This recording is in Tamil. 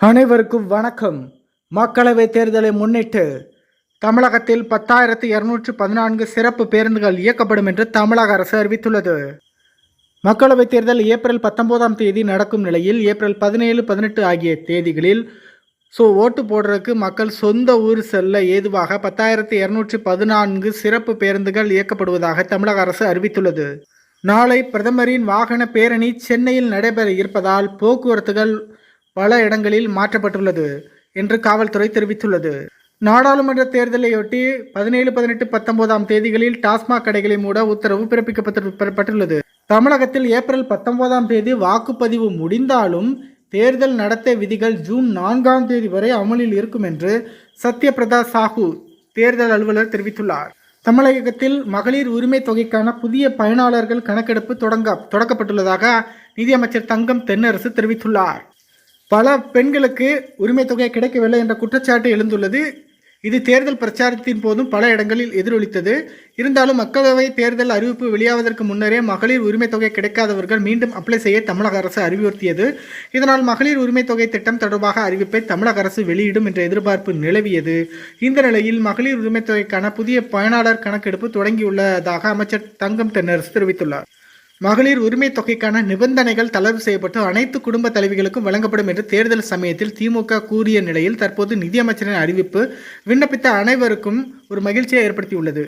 அனைவருக்கும் வணக்கம். மக்களவைத் தேர்தலை முன்னிட்டு தமிழகத்தில் பத்தாயிரத்து இருநூற்று பதினான்கு சிறப்பு பேருந்துகள் இயக்கப்படும் என்று தமிழக அரசு அறிவித்துள்ளது. மக்களவைத் தேர்தல் ஏப்ரல் பத்தொன்பதாம் தேதி நடக்கும் நிலையில் ஏப்ரல் பதினேழு பதினெட்டு ஆகிய தேதிகளில் ஸோ ஓட்டு போடுறதுக்கு மக்கள் சொந்த ஊர் செல்ல ஏதுவாக பத்தாயிரத்து இரநூற்றி பதினான்கு சிறப்பு பேருந்துகள் இயக்கப்படுவதாக தமிழக அரசு அறிவித்துள்ளது. நாளை பிரதமரின் வாகன பேரணி சென்னையில் நடைபெற இருப்பதால் போக்குவரத்துகள் பல இடங்களில் மாற்றப்பட்டுள்ளது என்று காவல்துறை தெரிவித்துள்ளது. நாடாளுமன்ற தேர்தலையொட்டி பதினேழு பதினெட்டு பத்தொன்பதாம் தேதிகளில் டாஸ்மாக் கடைகளை மூட உத்தரவு பிறப்பிக்கப்பட்டுள்ளது தமிழகத்தில் ஏப்ரல் பத்தொன்பதாம் தேதி வாக்குப்பதிவு முடிந்தாலும் தேர்தல் நடத்தை விதிகள் ஜூன் நான்காம் தேதி வரை அமலில் இருக்கும் என்று சத்யபிரதா சாஹூ தேர்தல் அலுவலர் தெரிவித்துள்ளார். தமிழகத்தில் மகளிர் உரிமை தொகைக்கான புதிய பயனாளர்கள் கணக்கெடுப்பு தொடங்க தொடக்கப்பட்டுள்ளதாக நிதியமைச்சர் தங்கம் தென்னரசு தெரிவித்துள்ளார். பல பெண்களுக்கு உரிமை தொகை கிடைக்கவில்லை என்ற குற்றச்சாட்டு எழுந்துள்ளது. இது தேர்தல் பிரச்சாரத்தின் போதும் பல இடங்களில் எதிரொலித்தது. இருந்தாலும் மக்களவை தேர்தல் அறிவிப்பு வெளியாவதற்கு முன்னரே மகளிர் உரிமை தொகை கிடைக்காதவர்கள் மீண்டும் அப்ளை செய்ய தமிழக அரசு அறிவுறுத்தியது. இதனால் மகளிர் உரிமை தொகை திட்டம் தொடர்பாக அறிவிப்பை தமிழக அரசு வெளியிடும் என்ற எதிர்பார்ப்பு நிலவியது. இந்த நிலையில் மகளிர் உரிமை தொகைக்கான புதிய பயனாளர் கணக்கெடுப்பு தொடங்கியுள்ளதாக அமைச்சர் தங்கம் தென்னரசு தெரிவித்துள்ளார். மகளிர் உரிமை தொகைக்கான நிபந்தனைகள் தளர்வு செய்யப்பட்டு அனைத்து குடும்ப தலைவிகளுக்கும் வழங்கப்படும் என்று தேர்தல் சமயத்தில் திமுக கூறிய நிலையில் தற்போது நிதியமைச்சரின் அறிவிப்பு விண்ணப்பித்த அனைவருக்கும் ஒரு மகிழ்ச்சியை ஏற்படுத்தியுள்ளது.